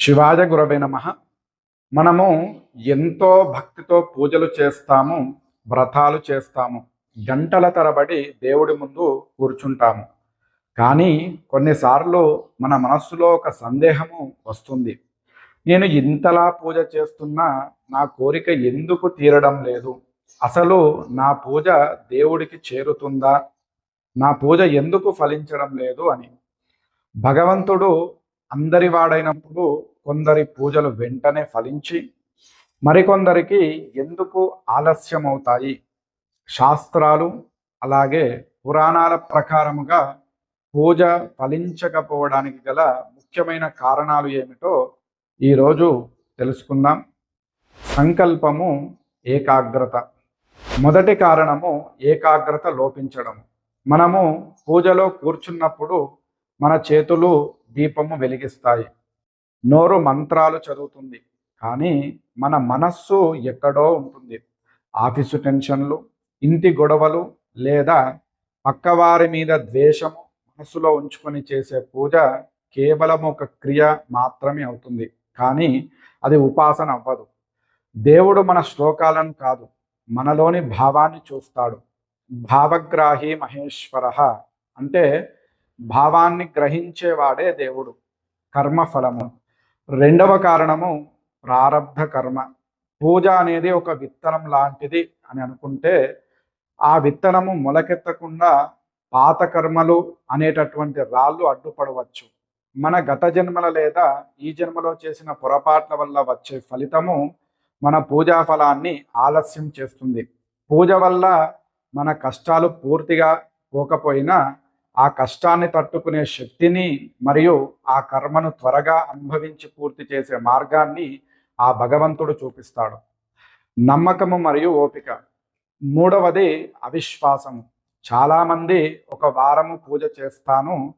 శివాజ గురవే నమ. మనము ఎంతో భక్తితో పూజలు చేస్తాము వ్రతాలు చేస్తాము గంటల తరబడి దేవుడి ముందు కూర్చుంటాము. కానీ కొన్నిసార్లు మన మనస్సులో ఒక సందేహము వస్తుంది. నేను ఇంతలా పూజ చేస్తున్నా నా కోరిక ఎందుకు తీరడం లేదు? అసలు నా పూజ దేవుడికి చేరుతుందా? నా పూజ ఎందుకు ఫలించడం లేదు అని. భగవంతుడు అందరి వాడైనప్పుడు కొందరి పూజలు వెంటనే ఫలించి మరికొందరికి ఎందుకు ఆలస్యమవుతాయి? శాస్త్రాలు అలాగే పురాణాల ప్రకారముగా పూజ ఫలించకపోవడానికి గల ముఖ్యమైన కారణాలు ఏమిటో ఈరోజు తెలుసుకుందాం. సంకల్పము ఏకాగ్రత. మొదటి కారణము ఏకాగ్రత లోపించడం. మనము పూజలో కూర్చున్నప్పుడు మన చేతులు దీపము వెలిగిస్తాయి. నోరు మంత్రాలు చదువుతుంది. కానీ మన మనస్సు ఎక్కడో ఉంటుంది. ఆఫీసు టెన్షన్లు ఇంటి గొడవలు లేదా పక్కవారి మీద ద్వేషము మనసులో ఉంచుకొని చేసే పూజ కేవలం ఒక క్రియ మాత్రమే అవుతుంది. కానీ అది ఉపాసన అవ్వదు. దేవుడు మన శ్లోకాలను కాదు మనలోని భావాన్ని చూస్తాడు. భావగ్రాహి మహేశ్వర అంటే భావాన్ని గ్రహించేవాడే దేవుడు. కర్మఫలము. రెండవ కారణము ప్రారబ్ధ కర్మ. పూజ అనేది ఒక విత్తనం లాంటిది అని అనుకుంటే ఆ విత్తనము మొలకెత్తకుండా పాత కర్మలు అనేటటువంటి రాళ్ళు అడ్డుపడవచ్చు. మన గత జన్మల లేదా ఈ జన్మలో చేసిన పొరపాట్ల వల్ల వచ్చే ఫలితము మన పూజా ఫలాన్ని ఆలస్యం చేస్తుంది. పూజ వల్ల మన కష్టాలు పూర్తిగా పోకపోయినా ఆ కష్టాన్ని తట్టుకునే శక్తిని మరియు ఆ కర్మను త్వరగా అనుభవించి పూర్తి చేసే మార్గాన్ని ఆ భగవంతుడు చూపిస్తాడు. నమ్మకము మరియు ఓపిక. మూడవది అవిశ్వాసము. చాలామంది ఒక వారము పూజ చేస్తాను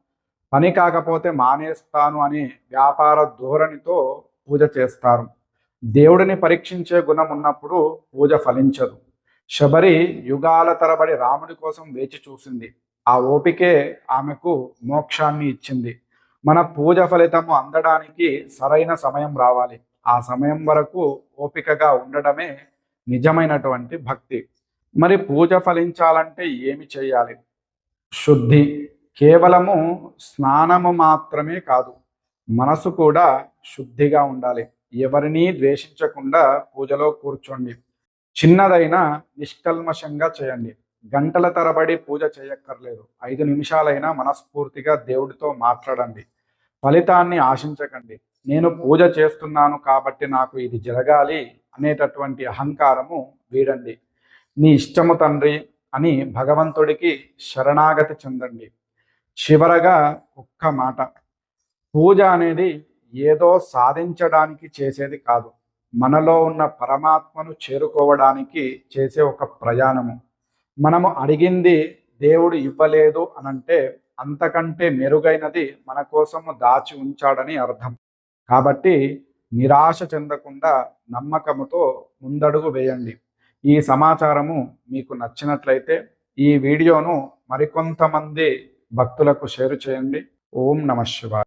పని కాకపోతే మానేస్తాను అనే వ్యాపార ధోరణితో పూజ చేస్తారు. దేవుడిని పరీక్షించే గుణం ఉన్నప్పుడు పూజ ఫలించదు. శబరి యుగాల తరబడి రాముడి కోసం వేచి చూసింది. ఆ ఓపికే ఆమెకు మోక్షాన్ని ఇచ్చింది. మన పూజ ఫలితము అందడానికి సరైన సమయం రావాలి. ఆ సమయం వరకు ఓపికగా ఉండడమే నిజమైనటువంటి భక్తి. మరి పూజ ఫలించాలంటే ఏమి చేయాలి? శుద్ధి కేవలము స్నానము మాత్రమే కాదు మనసు కూడా శుద్ధిగా ఉండాలి. ఎవరినీ ద్వేషించకుండా పూజలో కూర్చోండి. చిన్నదైనా నిష్కల్మషంగా చేయండి. గంటల తరబడి పూజ చేయక్కర్లేదు. ఐదు నిమిషాలైనా మనస్ఫూర్తిగా దేవుడితో మాట్లాడండి. ఫలితాన్ని ఆశించకండి. నేను పూజ చేస్తున్నాను కాబట్టి నాకు ఇది జరగాలి అనేటటువంటి అహంకారము వీడండి. నీ ఇష్టము తండ్రి అని భగవంతుడికి శరణాగతి చెందండి. చివరగా ఒక్క మాట. పూజ అనేది ఏదో సాధించడానికి చేసేది కాదు. మనలో ఉన్న పరమాత్మను చేరుకోవడానికి చేసే ఒక ప్రయాణము. మనము అడిగింది దేవుడు ఇవ్వలేదు అనంటే అంతకంటే మెరుగైనది మన కోసము దాచి ఉంచాడని అర్థం. కాబట్టి నిరాశ చెందకుండా నమ్మకముతో ముందడుగు వేయండి. ఈ సమాచారము మీకు నచ్చినట్లయితే ఈ వీడియోను మరికొంతమంది భక్తులకు షేర్ చేయండి. ఓం నమ శివాయ.